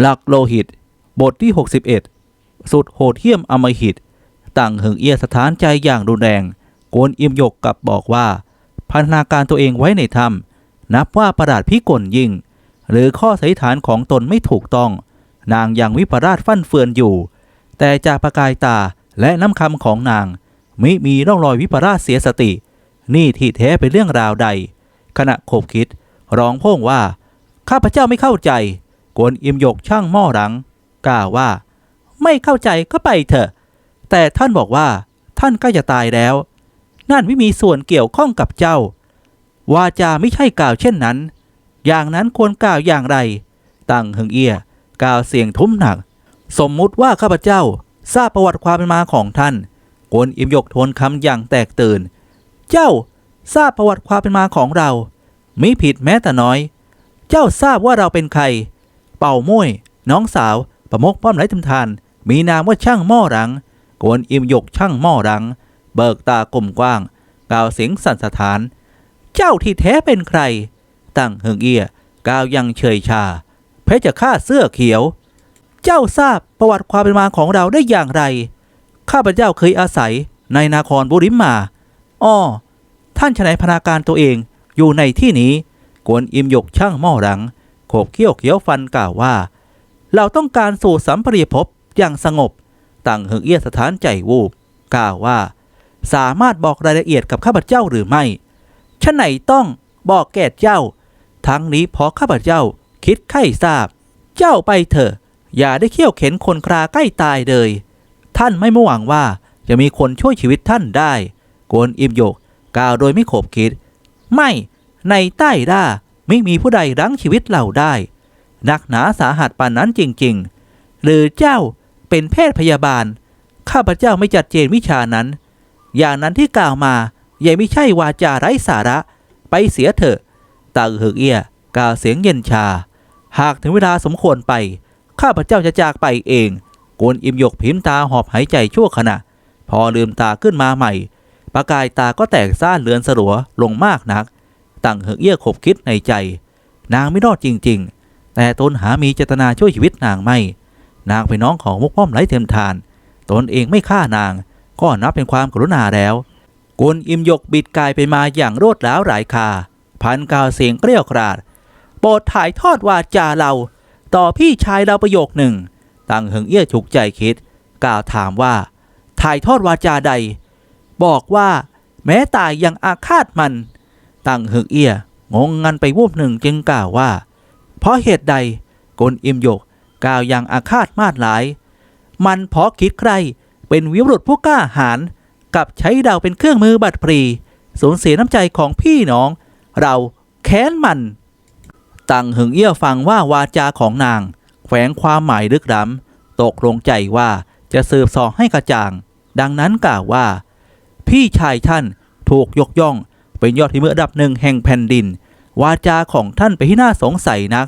หลักโลหิต บทที่ 61 สุดโหดเหี้ยมอมหิตตั้งหึงเอียสถานใจอย่างรุนแรง โกนเอียมยกกลับบอกว่า พันธนาการตัวเองไว้ในถ้ำนับว่าประหลาดพิกลยิ่ง หรือข้อสันนิษฐานของตนไม่ถูกต้อง นางยังวิปราชฟั่นเฟือนอยู่ แต่จากประกายตาและน้ำคำของนาง มิมีร่องรอยวิปราชเสียสติ นี่ที่แท้เป็นเรื่องราวใด ขณะขบคิด ร้องโพ่งว่า ข้าพเจ้าไม่เข้าใจ กวนอิมยกช่างหม้อรังกล่าวว่า ไม่เข้าใจก็ไปเถอะ แต่ท่านบอกว่า ท่านกล้จะตายแล้ว นั่นไม่มีส่วนเกี่ยวข้องกับเจ้า วาจาไม่ใช่กล่าวเช่นนั้น อย่างนั้นควรกล่าวอย่างไร ตั้งหึงเอียกล่าวเสียงทุ้มหนัก สมมุติว่าข้าพเจ้าทราบประวัติความเป็นมาของท่านกวนอิมยกทวนคำอย่างแตกตื่น เจ้าทราบประวัติความเป็นมาของเรามิผิดแม้แต่น้อย เจ้าทราบว่าเราเป็นใคร เป่าม้วยน้องสาว ประมกป้อมไร้ทำทาน มีนามว่าช่างหม้อรังกวนอิมยกช่างหม้อรัง เบิกตากลมกว้าง กล่าวเสียงสั่นสะท้าน เจ้าที่แท้เป็นใคร ตั้งเฮงเอียกล่าวยังเฉยชา เพชรจะฆ่าเสื้อเขียว เจ้าทราบประวัติความเป็นมาของเราได้อย่างไร ข้าพเจ้าเคยอาศัยในนาครบุริมมาอ้อท่านชนายพนาการตัวเองอยู่ในที่นี้ กวนอิมยกช่างหม้อรัง โขบเขี้ยวเขียวฟันกล่าวว่า เราต้องการสู่สัมปรีภพอย่างสงบตั้งเฮงเอียสถานใจวูบกล่าวว่า สามารถบอกรายละเอียดกับข้าพเจ้าหรือไม่ฉะไหนต้องบอกแก่เจ้า ทั้งนี้พราะข้าพเจ้าคิดไข้ทราบ เจ้าไปเถอะ อย่าได้เขี่ยวเข็นคนคราใกล้ตายเลย ท่านไม่มหวังว่าจะมีคนช่วยชีวิตท่านได้โกนอิมโยกกล่าวโดยไม่ขบคิด ไม่ในใต้ด้า ไม่มีผู้ใดรั้งชีวิตเราได้ นักหนาสาหัสปานนั้นจริง ๆ หรือเจ้าเป็นแพทย์พยาบาล ข้าพเจ้าไม่จัดเจนวิชานั้น อย่างนั้นที่กล่าวมาอย่าไม่ใช่วาจาไร้สาระ ไปเสียเถอะตาเหือกเอียกล่าวเสียงเย็นชา หากถึงเวลาสมควรไป ข้าพเจ้าจะจากไปเองกวนอิมยกพิมพ์ตาหอบหายใจชั่วขณะ พอลืมตาขึ้นมาใหม่ประกายตาก็แตกซ่านเลือนสลัวลงมากนัก ตั้งเหือกเอี้ยขบคิดในใจ นางไม่รอดจริง ๆ แต่ตนหามีเจตนาช่วยชีวิตนางไม่ นางเป็นน้องของมุกป้อมไร้เทียมทาน ตนเองไม่ฆ่านาง ก็นับเป็นความกรุณาแล้วกวนอิมยกบิดกายไปมาอย่างรวดแล้วหลายคา พันกาวเสียงเกลี้ยวกราดโปรดถ่ายทอดวาจาเรา ต่อพี่ชายเราประโยคหนึ่งตั้งเหิงเอี้ยฉุกใจคิด กล่าวถามว่า ถ่ายทอดวาจาใด บอกว่า แม้ตายยังอาฆาตมัน ตั้งเหิงเอี้ยงงงันไปวูบหนึ่งจึงกล่าวว่า เพราะเหตุใดกนอิมยกกล่าวอย่างอาฆาตมาดหลาย มันเพราะคิดใครเป็นวิรุธผู้กล้าหาญกับใช้ดาวเป็นเครื่องมือบัตรพรี สูญเสียน้ำใจของพี่น้อง เราแค้นมัน ตั้งหึงเอี้ยฟังว่าวาจาของนาง แฝงความหมายลึกล้ำตกลงใจว่าจะสืบสอบให้กระจ่าง ดังนั้นกล่าวว่า พี่ชายท่านถูกยกย่อง เป็นยอดที่มืออันดับหนึ่งแห่งแผ่นดิน วาจาของท่านไปที่น่าสงสัยนัก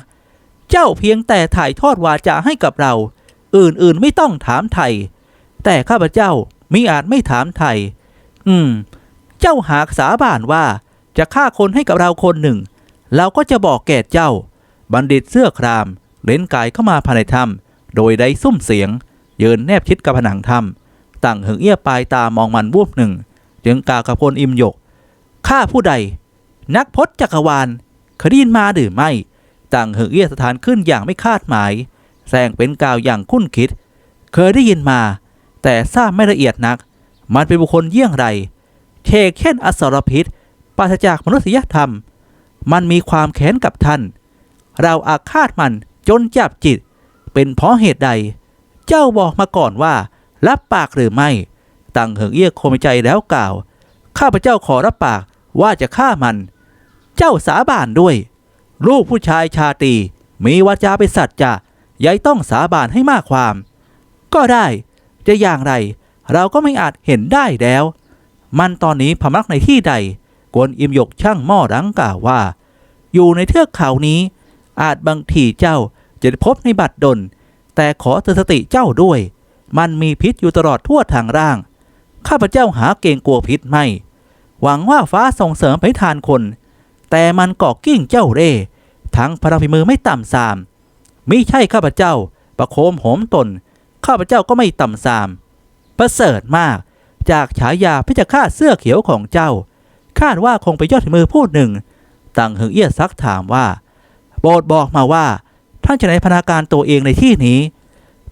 เจ้าเพียงแต่ถ่ายทอดวาจาให้กับเรา อื่นๆไม่ต้องถามไทย แต่ข้าพเจ้ามิอาจไม่ถามไทย อืม เจ้าหากสาบานว่าจะฆ่าคนให้กับเราคนหนึ่ง เราก็จะบอกแก่เจ้า บัณฑิตเสื้อครามเล่นกายเข้ามาภายในถ้ำโดยได้ซุ่มเสียง เยืนแนบชิดกับผนังถ้ำตั้งหึงเอี้ยปลายตามองมันวูบหนึ่ง จึงกล่าวกับพลอิมยก ข้าผู้ใด นักพจน์จักรวาลเคยได้ยินมาหรือไม่ตั้งหึงเอี้ยสถานขึ้นอย่างไม่คาดหมายแซงเป็นกล่าวอย่างคุ้นคิด เคยได้ยินมา แต่ทราบไม่ละเอียดนัก มันเป็นบุคคลเยี่ยงไรเทเช่นอสรพิษปราศจากมนุษยธรรม มันมีความแค้นกับท่าน เราอาฆาตมันจนจับจิต เป็นเพราะเหตุใด เจ้าบอกมาก่อนว่า รับปากหรือไม่ ตังเหิงเอี้ยคมใจแล้วกล่าว ข้าพเจ้าขอรับปาก ว่าจะฆ่ามัน เจ้าสาบานด้วย ลูกผู้ชายชาตรีมีวาจาเป็นสัตว์จะยายต้องสาบานให้มากความ ก็ได้จะอย่างไร เราก็ไม่อาจเห็นได้แล้ว มันตอนนี้พำนักในที่ใด กวนอิมยกช่างหม้อรังกล่าวว่า อยู่ในเทือกเขานี้ อาจบางทีเจ้าจะพบในบัตรดล แต่ขอเตือนสติเจ้าด้วย มันมีพิษอยู่ตลอดทั่วทางร่าง ข้าพเจ้าหาเกงกลัวพิษไม่ หวังว่าฟ้าส่งเสริมไปทานคน แต่มันก่อกิ้งเจ้าเร่ทั้งพลังฝีมือไม่ต่ำสามมิใช่ข้าพเจ้า ประโคมโหมตน ข้าพเจ้าก็ไม่ต่ำซาม ประเสริฐมาก จากฉายาพิจฆาตเสื้อเขียวของเจ้า คาดว่าคงไปยอดมือผู้หนึ่ง ต่างหึงเอี้ยซักถามว่าโปรดบอกมาว่า ท่านจะไหนพนาการตัวเองในที่นี้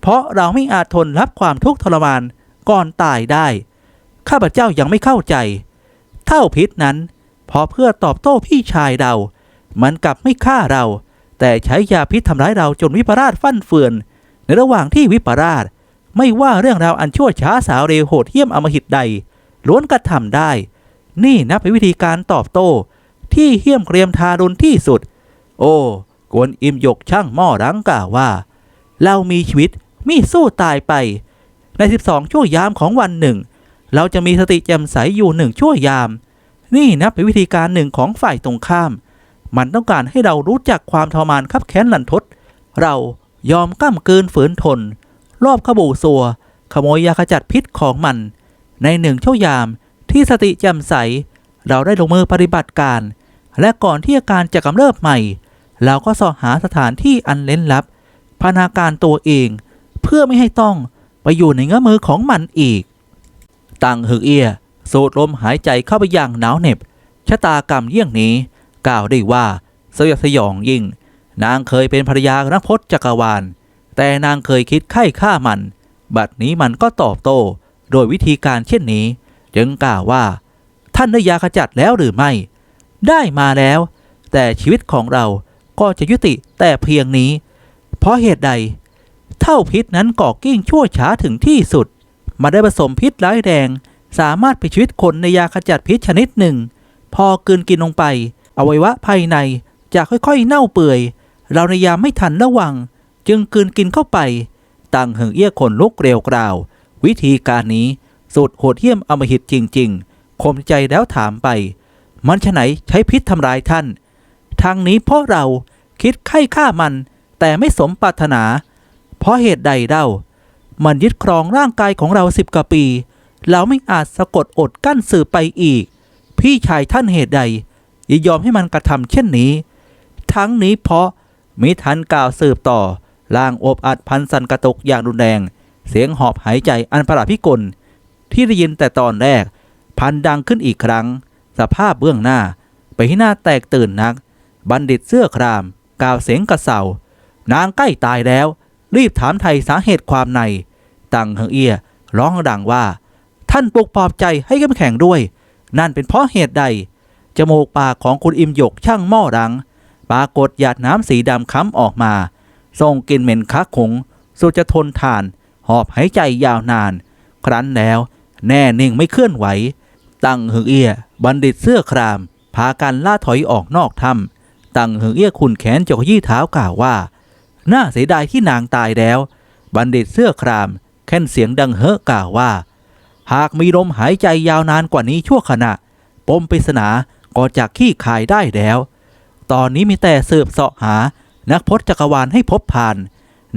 เพราะเราไม่อาจทนรับความทุกข์ทรมานก่อนตายได้ ข้าพเจ้ายังไม่เข้าใจ เท่าพิษนั้น พอเพื่อตอบโต้พี่ชายเรา มันกลับไม่ฆ่าเรา แต่ใช้ยาพิษทำร้ายเราจนวิปราชฟั่นเฟือน ในระหว่างที่วิปราช ไม่ว่าเรื่องราวอันชั่วช้าสาวเรวโหดเหี้ยมอมหิตใด ล้วนกระทำได้ นี่นับเป็นวิธีการตอบโต้ ที่เหี้ยมเกรียมทารุณที่สุด โอ้กวนอิมยกช่างหม้อรังกล่าวว่า เรามีชีวิตมีสู้ตายไป ใน 12 ชั่วยามของวันหนึ่ง เราจะมีสติแจ่มใสอยู่หนึ่งชั่วยาม นี่นับเป็นวิธีการหนึ่งของฝ่ายตรงข้าม มันต้องการให้เรารู้จักความทรมานคับแค้นหลันทด เรายอมก้ำเกินฝืนทน รอบขบูสัว ขโมยยาขจัดพิษของมัน ในหนึ่งชั่วยามที่สติแจ่มใส เราได้ลงมือปฏิบัติการ และก่อนที่อาการจะกำเริบใหม่ เราก็สอหาสถานที่อันเล้นลับพนาการตัวเอง เพื่อไม่ให้ต้องไปอยู่ในเงื้อมือของมันอีก ตังหึกเอียสูดลมหายใจเข้าไปอย่างหนาวเหน็บชะตากรรมเยี่ยงนี้ กล่าวได้ว่าสยดสยองยิ่ง นางเคยเป็นภรรยานักพจน์จักรวาล แต่นางเคยคิดไข้ฆ่ามัน บัดนี้มันก็ตอบโต้ โดยวิธีการเช่นนี้ จึงกล่าวว่า ท่านได้ยาขจัดแล้วหรือไม่ ได้มาแล้ว แต่ชีวิตของเราก็จะยุติแต่เพียงนี้ เพราะเหตุใด เท่าพิษนั้นก่อกิ้งชั่วช้าถึงที่สุด มาได้ผสมพิษร้ายแรง สามารถไปชีวิตคนในยาขจัดพิษชนิดหนึ่ง พอกืนกินลงไป อวัยวะภายในจะค่อยๆเน่าเปื่อย เราในยามไม่ทันระวัง จึงกืนกินเข้าไปตังเหิงเอี้ยขนลุกเกลียวกราว วิธีการนี้สุดโหดเหี้ยมอำมหิตจริง ๆ คมใจแล้วถามไป มันฉไหนใช้พิษทำร้ายท่าน ทางนี้เพราะเราคิดไข้ฆ่ามันแต่ไม่สมปรารถนา เพราะเหตุใดเล่า มันยึดครองร่างกายของเราสิบกว่าปี เราไม่อาจสะกดอดกั้นสื่อไปอีก พี่ชายท่านเหตุใดยิยอมให้มันกระทำเช่นนี้ ทั้งนี้เพราะมิทันกล่าวสืบต่อล่างอบอัดพันสันกระตกอย่างรุนแรง เสียงหอบหายใจอันประหลาดพิกล ที่ได้ยินแต่ตอนแรก พันดังขึ้นอีกครั้ง สภาพเบื้องหน้า ไปที่หน้าแตกตื่นนัก บัณฑิตเสื้อคราม กล่าวเสียงกระเสานางใกล้ตายแล้ว รีบถามไทยสาเหตุความใน ตังเฮงเอียร้องดังว่า ท่านปลุกปลอบใจให้เข้มแข็งด้วย นั่นเป็นเพราะเหตุใด จมูกปากของคุณอิมหยกช่างหม้อรัง ปรากฏหยาดน้ำสีดำค้ำออกมาส่งกลิ่นเหม็นคักขงสุจะทนทาน หอบหายใจยาวนาน ครั้นแล้วแน่นิ่งไม่เคลื่อนไหว ตังหึงเอียบัณฑิตเสื้อคราม พากันล่าถอยออกนอกถ้ำตังหึงเอียคุณแขนจกยี่เท้ากล่าวว่า น่าเสียดายที่นางตายแล้ว บัณฑิตเสื้อคราม แค่นเสียงดังเฮอะกล่าวว่า หากมีลมหายใจยาวนานกว่านี้ชั่วขณะ ปมปริศนาก็จากขี้คายได้แล้ว ตอนนี้มีแต่สืบเสาะหา นักพจน์จักรวาลให้พบผ่าน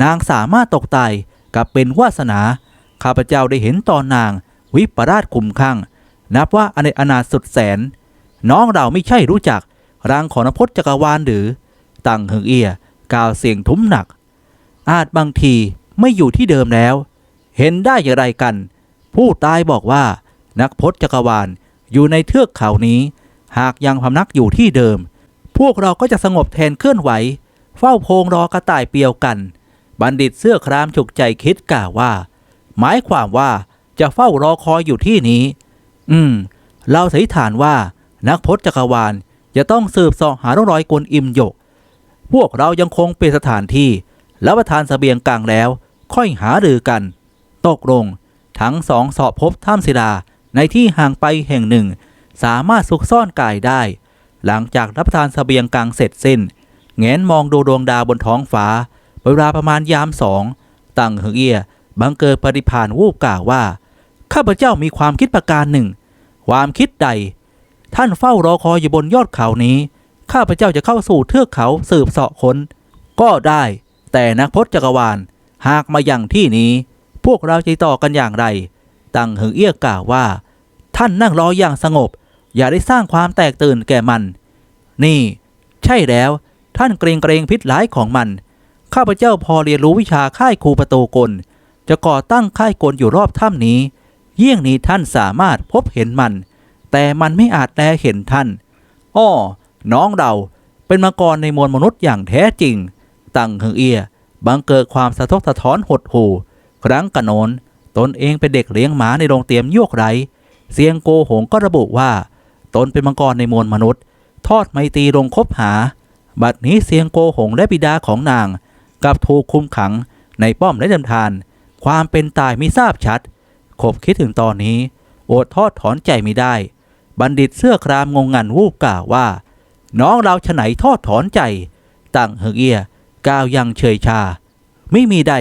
นางสามารถตกตายกับเป็นวาสนา ข้าพเจ้าได้เห็นตอนนาง วิปราชคุมข้างนับว่าอเนกอนาสุดแสน น้องเราไม่ใช่รู้จักรังของนกพจน์จักรวาลหรือ ตังเฮงเอียกล่าวเสียงทุ้มหนัก อาจบางทีไม่อยู่ที่เดิมแล้ว เห็นได้อย่างไรกัน ผู้ตายบอกว่า นักพจน์จักรวาลอยู่ในเทือกเขานี้ หากยังพำนักอยู่ที่เดิม พวกเราก็จะสงบแทนเคลื่อนไหว เฝ้าโพงรอกระต่ายเปียวกัน บัณฑิตเสื้อครามฉุกใจคิดกล่าวว่า หมายความว่าจะเฝ้ารอคอยอยู่ที่นี้ อืม เราสันนิษฐานว่านักพจน์จักรวาลจะต้องสืบสอบหาร่องรอยกลอิมยก พวกเรายังคงเป็นสถานที่ แล้วประทานสเสบียงกลางแล้ว ค่อยหารือกัน ตกลง ทั้งสองสอบพบถ้ำศิลาในที่ห่างไปแห่งหนึ่ง สามารถซุกซ่อนกายได้ หลังจากรับประทานสเสบียงกลางเสร็จสิ้นแงนมองดูดวงดาวบนท้องฟ้าเวลาประมาณยามสองตั้งเฮงเอียบังเกิดปฏิพานวูบกล่าวว่า ข้าพเจ้ามีความคิดประการหนึ่ง ความคิดใด ท่านเฝ้ารอคอยอยู่บนยอดเขานี้ ข้าพเจ้าจะเข้าสู่เทือกเขาสืบเสาะค้น ก็ได้ แต่นักพจน์จักรวาล หากมาอย่างที่นี้ พวกเราจะต่อกันอย่างไร ตังหึงเอี้ยกล่าวว่า ท่านนั่งรออย่างสงบ อย่าได้สร้างความแตกตื่นแก่มัน นี่ ใช่แล้ว ท่านเกรงเกรงพิษร้ายของมัน ข้าพเจ้าพอเรียนรู้วิชาค่ายครูประตูกล จะก่อตั้งค่ายกลอยู่รอบถ้ำนี้ เยี่ยงนี้ท่านสามารถพบเห็นมัน แต่มันไม่อาจแลเห็นท่าน อ้อ น้องเราเป็นมังกรในมวลมนุษย์อย่างแท้จริง ตั้งเฮงเอียบังเกิดความสะทกสะท้อนหดหู่ ครั้งกโนนตนเองเป็นเด็กเลี้ยงหมาในโรงเตรียมโยกไรเสียงโกหงก็ระบุว่า ตนเป็นมังกรในมวลมนุษย์ ทอดไมตรีลงคบหา บัดนี้เสียงโกหงและบิดาของนางกลับถูกคุมขังในป้อมและดำทาน ความเป็นตายไม่ทราบชัด ขบคิดถึงตอนนี้ อดทอดถอนใจไม่ได้ บัณฑิตเสื้อครามงงงันวูบกล่าวว่า น้องเราฉไหนทอดถอนใจตั้งเฮงเอียกล่าวยังเฉยชา ไม่มีใด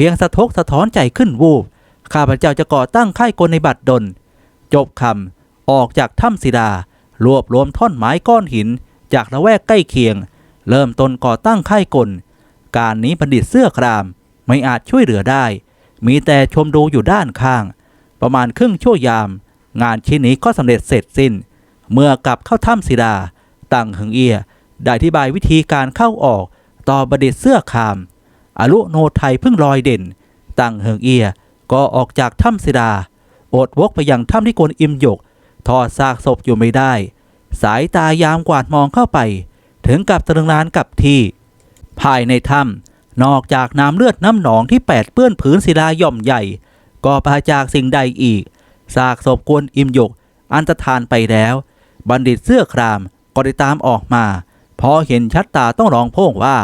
เพียงสะทกสะท้อนใจขึ้นวูบ ข้าพเจ้าจะก่อตั้งค่ายกลในบัดดล จบคำออกจากถ้ำศิลารวบรวมท่อนไม้ก้อนหิน จากละแวกใกล้เคียง เริ่มต้นก่อตั้งค่ายกล การนี้บัณฑิตเสื้อคราม ไม่อาจช่วยเหลือได้ มีแต่ชมดูอยู่ด้านข้าง ประมาณครึ่งชั่วยาม งานชิ้นนี้ก็สำเร็จเสร็จสิ้น เมื่อกลับเข้าถ้ำศิลาตั้งเฮงเอียได้อธิบายวิธีการเข้าออกต่อบัณฑิตเสื้อคราม อรุโนไทยเพิ่งลอยเด่น ตั้งเฮิงเอีย ก็ออกจากถ้ำศิลาอดวกไปยังถ้ำที่โกนอิมหยก ทอดซากศพอยู่ไม่ได้ สายตายามกวาดมองเข้าไป ถึงกับตะลึงนานกับที่ ภายในถ้ำนอกจากน้ำเลือดน้ำหนองที่แปดเปื้อนผืนศิลาหย่อมใหญ่ ก็ปราจากสิ่งใดอีกซากศพกวนอิมหยก อันตรธานไปแล้ว บัณฑิตเสื้อครามก็ได้ตามออกมาพอเห็นชัดตาต้องร้องโพ่งว่า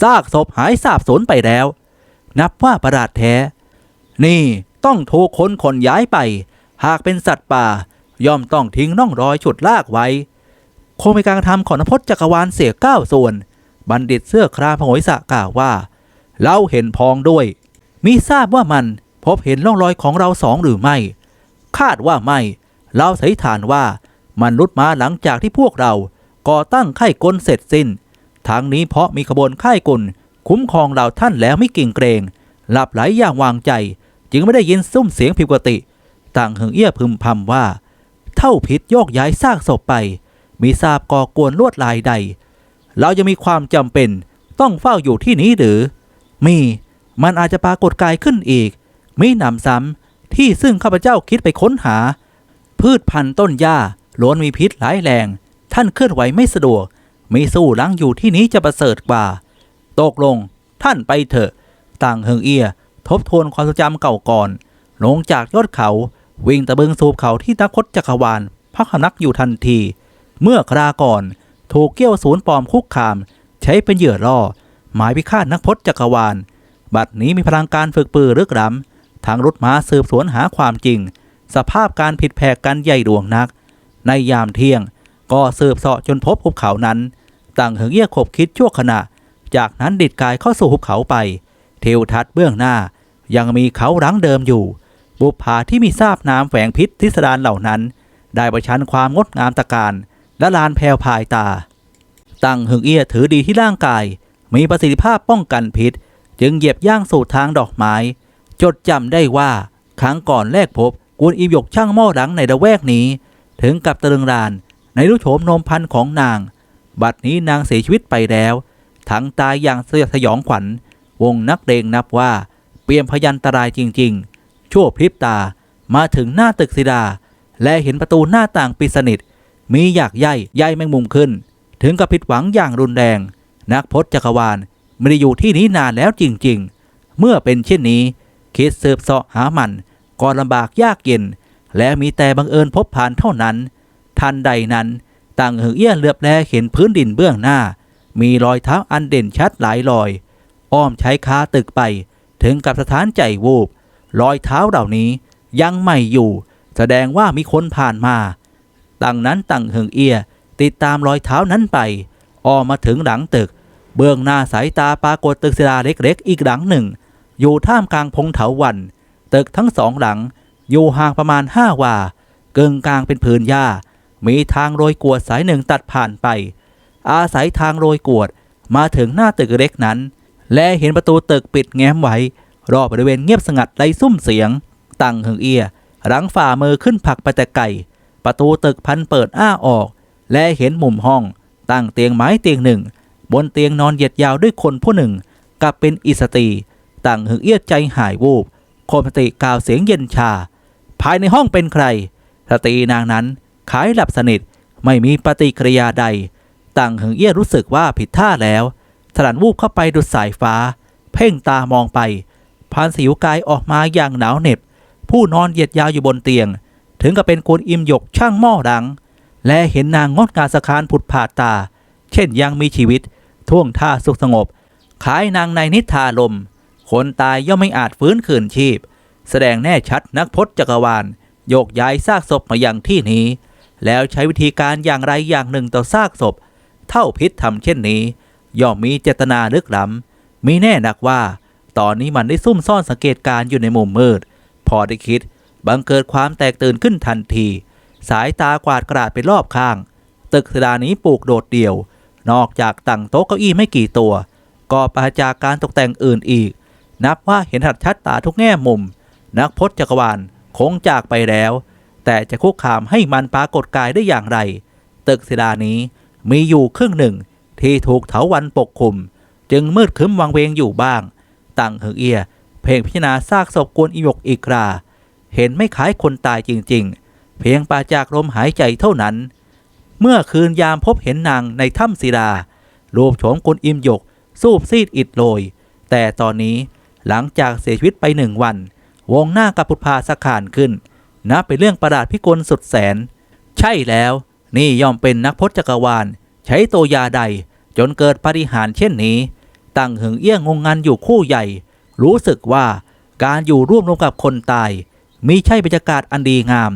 ซากศพหายสาบสูญไปแล้ว นับว่าประหลาดแท้ นี่ต้องถูกคนขนย้ายไป หากเป็นสัตว์ป่า ย่อมต้องทิ้งน่องรอยฉุดลากไว้ คงเป็นการกรทำของนพจน์จักรวาลเสียเก้าส่วน บัณฑิตเสื้อครามพงวิสะกล่าวว่า เราเห็นพองด้วย มิทราบว่ามันพบเห็นร่องรอยของเราสองหรือไม่ คาดว่าไม่ เราสันนิษฐานว่ามันรุดมาหลังจากที่พวกเราก่อตั้งค่กลเสร็จสิ้น ทั้งนี้เพราะมีขบวนค่ายกุลคุ้มครองเราท่านแล้วไม่เก่งเกรง หลับไหลอย่างวางใจ จึงไม่ได้ยินซุ้มเสียงผิดปกติ ต่างหึงเอี้ยพึมพำว่า เท่าพิษโยกย้ายซากศพไป มีทราบก่อกวนลวดลายใด เราจะมีความจำเป็นต้องเฝ้าอยู่ที่นี้หรือ มีมันอาจจะปรากฏกายขึ้นอีกมีหนำซ้ำที่ซึ่งข้าพเจ้าคิดไปค้นหา พืชพันธุ์ต้นหญ้าล้วนมีพิษหลายแรง ท่านเคลื่อนไหวไม่สะดวก มีสู้หลังอยู่ที่นี้จะประเสริฐกว่า ตกลง ท่านไปเถอะ ต่างเฮิงเอีย ทบทวนความทรงจำเก่าก่อน ลงจากยอดเขา วิ่งตะบึงสูบเขาที่นักพจน์จักรวาลพักนักอยู่ทันที เมื่อคราก่อนถูกเกี้ยวศูนย์ปลอมคุกคาม ใช้เป็นเหยื่อล่อ หมายพิฆาตนักพจน์จักรวาล บัดนี้มีพลังการฝึกปือรึกล้ำทางรถม้าสืบสวนหาความจริง สภาพการผิดแผกกันใหญ่ดวงนัก ในยามเที่ยง ก็สืบเสาะจนพบภูเขานั้นต่างเหิงเอี้ยขบคิดชั่วขณะ จากนั้นดิดกายเข้าสู่ภูเขาไป เทวทัศน์เบื้องหน้า ยังมีเขารังเดิมอยู่ บุปผาที่มีซาบน้ำแฝงพิษทิสดารเหล่านั้น ได้ประชันความงดงามตะการและลานแพรวพายตา ตั้งหึงเอี้ยถือดีที่ร่างกาย มีประสิทธิภาพป้องกันพิษ จึงเหยียบย่างสู่ทางดอกไม้ จดจำได้ว่าครั้งก่อนแรกพบกุนอิมยกช่างหม้อหลังในระแวกนี้ ถึงกับตะลึงราน ในรูปโฉมนมพันของนาง บัดนี้นางเสียชีวิตไปแล้ว ทั้งตายอย่างสยดสยองขวัญ วงนักเดงนับว่า เปลี่ยนพยันตรายจริง ๆ ชั่วพริบตามาถึงหน้าตึกศิดา และเห็นประตูหน้าต่างปิดสนิท มีอยากใยใยแมงมุมขึ้น ถึงกับผิดหวังอย่างรุนแรง นักพจน์จักรวาลไม่ได้อยู่ที่นี้นานแล้วจริง ๆ เมื่อเป็นเช่นนี้คิดสืบเสาะหามันก็ลำบากยากเย็น และมีแต่บังเอิญพบผ่านเท่านั้น ทันใดนั้น ต่างเหือเอี้ยเหลือบแลเห็นพื้นดินเบื้องหน้า มีรอยเท้าอันเด่นชัดหลายรอย อ้อมใช้ค้าตึกไป ถึงกับสถานใจวูบรอยเท้าเหล่านี้ยังไม่อยู่ แสดงว่ามีคนผ่านมาดังนั้นต่างเหิงเอียติดตามรอยเท้านั้นไป อ้อมมาถึงหลังตึก เบื้องหน้าสายตาปรากฏตึกศิลาเล็กๆ อีกหลังหนึ่ง อยู่ท่ามกลางพงเถาวัน ตึกทั้งสองหลัง อยู่ห่างประมาณห้าวา เกิงกลางเป็นพื้นหญ้า มีทางโรยกวดสายหนึ่งตัดผ่านไป อาศัยทางโรยกวดมาถึงหน้าตึกเล็กนั้น และเห็นประตูตึกปิดแง้มไว้ รอบบริเวณเงียบสงัดไรซุ่มเสียง ตั้งหึงเอียหลังฝ่ามือขึ้นผักไปแต่ไก่ประตูตึกพันเปิดอ้าออก และเห็นมุมห้อง ตั้งเตียงไม้เตียงหนึ่ง บนเตียงนอนเหยียดยาวด้วยคนผู้หนึ่งกับเป็นอิสตีต่างหึงเอี้ยใจหายวูบโคมสติกล่าวเสียงเย็นชา ภายในห้องเป็นใครสตรีนางนั้น ขายหลับสนิทไม่มีปฏิกิริยาใด ต่างหึงเอี้ยรู้สึกว่าผิดท่าแล้วสลันวูบเข้าไปดุดสายฟ้า เพ่งตามองไปพานสิวกายออกมาอย่างหนาวเหน็บ ผู้นอนเหยียดยาวอยู่บนเตียง ถึงกับเป็นกวนอิมหยกช่างหม้อดัง และเห็นนางงดงานสะคานผุดผาดตา เช่นยังมีชีวิต ท่วงท่าสุขสงบ ขายนางในนิทาลม คนตายย่อมไม่อาจฟื้นคืนชีพ แสดงแน่ชัดนักพจน์จักรวาลโยกย้ายซากศพมาอย่างที่นี้ แล้วใช้วิธีการอย่างไรอย่างหนึ่งต่อซากศพ เท่าพิษทำเช่นนี้ ย่อมมีเจตนาลึกล้ำมีแน่นักว่า ตอนนี้มันได้ซุ่มซ่อนสังเกตการอยู่ในมุมมืด พอได้คิด บังเกิดความแตกตื่นขึ้นทันที สายตากวาดกระดาษไปรอบข้าง ตึกสดานี้ปลูกโดดเดี่ยว นอกจากตั้งโต๊ะเก้าอี้ไม่กี่ตัว ก็ปราจากการตกแต่งอื่นอีก นับว่าเห็นหัดชัดตาทุกแง่มุม นักพจน์จักรวาลคงจากไปแล้ว แต่จะคุกคามให้มันปรากฏกายได้อย่างไร ตึกศิลานี้มีอยู่ครึ่งหนึ่งที่ถูกเถาวันปกคลุม จึงมืดคึ้มวังเวงอยู่บ้างตั้งเฮงเอีย เพ่งพิจารณาซากศพกวนอิยกอีกรา เห็นไม่คล้ายคนตายจริง ๆ เพียงปราจากลมหายใจเท่านั้น เมื่อคืนยามพบเห็นนางในถ้ำศิลารูปโฉมกวนอิมยก สูบซีดอิดโรย แต่ตอนนี้หลังจากเสียชีวิตไปหนึ่งวัน วงหน้ากับพุทธาสขานขึ้น นับเป็นเรื่องประหลาดพิกลสุดแสน ใช่แล้วนี่ย่อมเป็นนักพจน์จักรวาล ใช้ตัวยาใด จนเกิดปาฏิหารเช่นนี้ ตั้งหึงเอี้ยงงงงันอยู่คู่ใหญ่ รู้สึกว่าการอยู่ร่วมลงกับคนตายมีใช่บรรยากาศอันดีงาม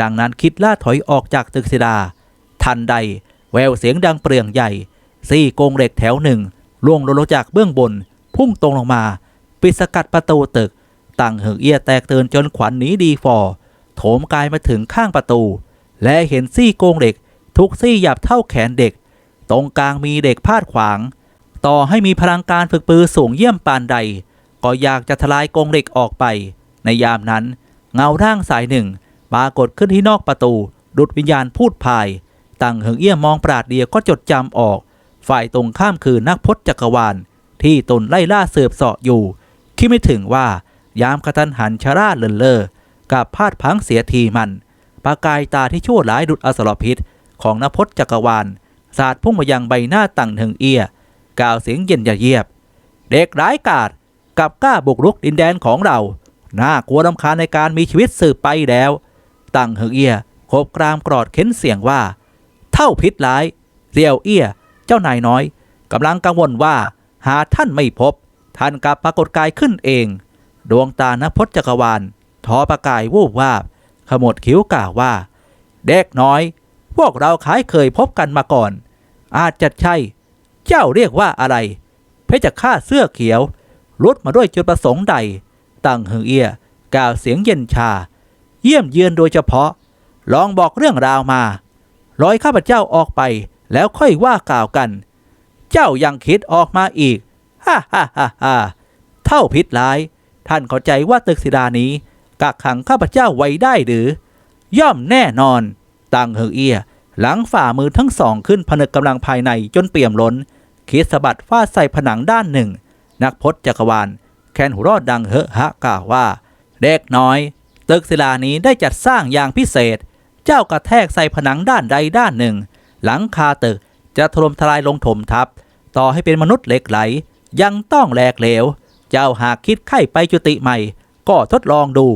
ดังนั้นคิดล่าถอยออกจากตึกศิลา ทันใด แววเสียงดังเปรี่ยงใหญ่ ซี่โกงเหล็กแถวหนึ่งล่วงลงจากเบื้องบน พุ่งตรงลงมา ปิดสกัดประตูตึก ตั้งเหิงเอี้ยแตกเตือนจนขวัญหนีดีฟอโถมกายมาถึงข้างประตู และเห็นซี่โกงเหล็ก ทุกซี่หยับเท่าแขนเด็ก ตรงกลางมีเด็กพาดขวาง ต่อให้มีพลังการฝึกปือสูงเยี่ยมปานใด ก็อยากจะทลายกรงเหล็กออกไป ในยามนั้น เงาร่างสายหนึ่งปรากฏขึ้นที่นอกประตู ดุดวิญญาณพูดพาย ตั้งเหิงเอี้ยมองปราดเดียวก็จดจำออก ฝ่ายตรงข้ามคือนักพจน์จักรวาล ที่ตนไล่ล่าเสืบเสาะอยู่ คิดไม่ถึงว่ายามกระทันหันชราเลินเลอ กับพลาดพังเสียทีมัน ประกายตาที่ชั่วร้ายดุดอสรพิษ ของนพจจักรวาลสาดพุ่งมายังใบหน้าตั้งเหิงเอียกล่าวเสียงเย็นเยียบ เด็กร้ายกาจกับกล้าบุกรุกดินแดนของเรา น่ากลัวรำคาญในการมีชีวิตสืบไปแล้ว ตั้งเหิงเอียโคบกรามกรอดเค้นเสียงว่า เท่าพิษร้ายเรียวเอียเจ้านายน้อยกำลังกังวลว่า หาท่านไม่พบ ท่านกลับปรากฏกายขึ้นเอง ดวงตานพจจักรวาล ทอประกายวูบวาบขมวดคิ้วกล่าวว่า เด็กน้อย พวกเราคล้ายเคยพบกันมาก่อน อาจจะใช่ เจ้าเรียกว่าอะไร เพชรฆาตเสื้อเขียวรุดมาด้วยจุดประสงค์ใด ตั้งเฮงเอียกล่าวเสียงเย็นชา เยี่ยมเยือนโดยเฉพาะ ลองบอกเรื่องราวมาร้อยข้าพเจ้าออกไปแล้วค่อยว่ากล่าวกัน เจ้ายังคิดออกมาอีก ฮ่าฮ่าฮ่าฮ่าเท่าพิษร้าย ท่านเข้าใจว่าตึกศิลานี้ กักขังข้าพเจ้าไว้ได้หรือ ย่อมแน่นอน ตังเฮงเอีย หลังฝ่ามือทั้งสองขึ้นผนึกกำลังภายในจนเปี่ยมล้นคิดสะบัดฟาดใส่ผนังด้านหนึ่ง นักพจน์จักรวาล แคนหัวเรอดดังเฮอะฮะกล่าวว่า เด็กน้อย ตึกศิลานี้ได้จัดสร้างอย่างพิเศษ เจ้ากระแทกใส่ผนังด้านใดด้านหนึ่ง หลังคาตึกจะถล่มทลายลงถมทับ ต่อให้เป็นมนุษย์เหล็กไหล ยังต้องแหลกเหลว เจ้าหากคิดไข้ไปจุติใหม่ ก็ทดลองดู